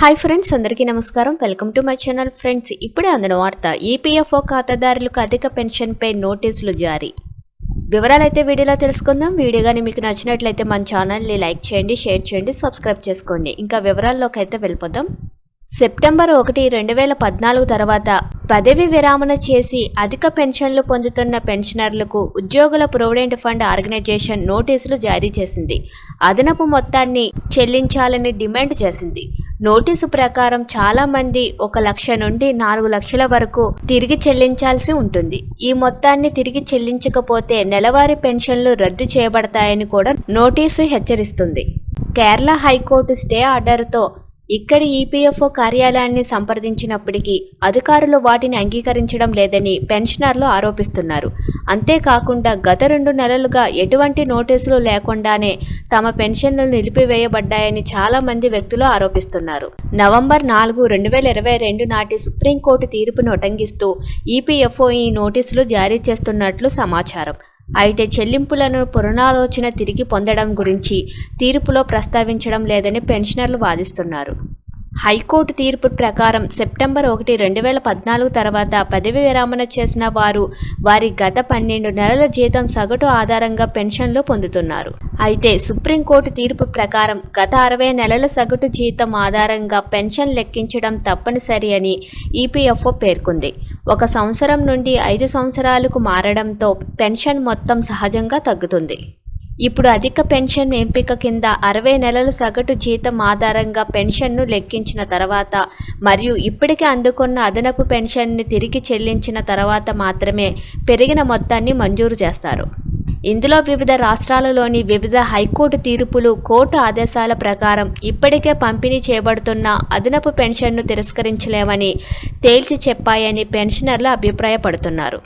Hi friends అందరికీ నమస్కారం. Welcome to my channel friends. ఇప్పుడే అందిన వార్త ఈపీఎఫ్ఓ ఖాతాదారులకు అధిక పెన్షన్పై నోటీసులు జారీ. వివరాలు అయితే వీడియోలో తెలుసుకుందాం. వీడియో కానీ మీకు నచ్చినట్లయితే మన ఛానల్ని లైక్ చేయండి షేర్ చేయండి సబ్స్క్రైబ్ చేసుకోండి. ఇంకా వివరాల్లోకి అయితే వెళ్ళిపోదాం. సెప్టెంబర్ ఒకటి రెండు వేల పద్నాలుగు తర్వాత పదవి విరామణ చేసి అధిక పెన్షన్లు పొందుతున్న పెన్షనర్లకు ఉద్యోగుల ప్రొవిడెంట్ ఫండ్ ఆర్గనైజేషన్ నోటీసులు జారీ చేసింది. అదనపు మొత్తాన్ని చెల్లించాలని డిమాండ్ చేసింది. నోటీసు ప్రకారం చాలా మంది ఒక లక్ష నుండి నాలుగు లక్షల వరకు తిరిగి చెల్లించాల్సి ఉంటుంది. ఈ మొత్తాన్ని తిరిగి చెల్లించకపోతే నెలవారీ పెన్షన్లు రద్దు చేయబడతాయని కూడా నోటీసు హెచ్చరిస్తుంది. కేరళ హైకోర్టు స్టే ఆర్డర్తో ఇక్కడి ఈపీఎఫ్ఓ కార్యాలయాన్ని సంప్రదించినప్పటికీ అధికారులు వాటిని అంగీకరించడం లేదని పెన్షనర్లు ఆరోపిస్తున్నారు. అంతేకాకుండా గత రెండు నెలలుగా ఎటువంటి నోటీసులు లేకుండానే తమ పెన్షన్లు నిలిపివేయబడ్డాయని చాలా మంది వ్యక్తులు ఆరోపిస్తున్నారు. నవంబర్ నాలుగు రెండు వేల ఇరవై రెండు నాటి సుప్రీంకోర్టు తీర్పును ఉటంకిస్తూ ఈపీఎఫ్ఓ ఈ నోటీసులు జారీ చేస్తున్నట్లు సమాచారం. అయితే చెల్లింపులను పునరాలోచన తిరిగి పొందడం గురించి తీర్పులో ప్రస్తావించడం లేదని పెన్షనర్లు వాదిస్తున్నారు. హైకోర్టు తీర్పు ప్రకారం సెప్టెంబర్ ఒకటి రెండు వేల పద్నాలుగు తర్వాత పదవి విరామణ చేసిన వారు వారి గత పన్నెండు నెలల జీతం సగటు ఆధారంగా పెన్షన్లు పొందుతున్నారు. అయితే సుప్రీంకోర్టు తీర్పు ప్రకారం గత అరవై నెలల సగటు జీతం ఆధారంగా పెన్షన్ లెక్కించడం తప్పనిసరి అని ఈపీఎఫ్ఓ పేర్కొంది. ఒక సంవత్సరం నుండి ఐదు సంవత్సరాలకు మారడంతో పెన్షన్ మొత్తం సహజంగా తగ్గుతుంది. ఇప్పుడు అధిక పెన్షన్ ఎంపిక కింద అరవై నెలల సగటు జీతం ఆధారంగా పెన్షన్ను లెక్కించిన తర్వాత మరియు ఇప్పటికే అందుకున్న అదనపు పెన్షన్ని తిరిగి చెల్లించిన తర్వాత మాత్రమే పెరిగిన మొత్తాన్ని మంజూరు చేస్తారు. ఇందులో వివిధ రాష్ట్రాలలోని వివిధ హైకోర్టు తీర్పులు కోర్టు ఆదేశాల ప్రకారం ఇప్పటికే పంపిణీ చేయబడుతున్న అదనపు పెన్షన్ను తిరస్కరించలేమని తేల్చి చెప్పాయని పెన్షనర్లు అభిప్రాయపడుతున్నారు.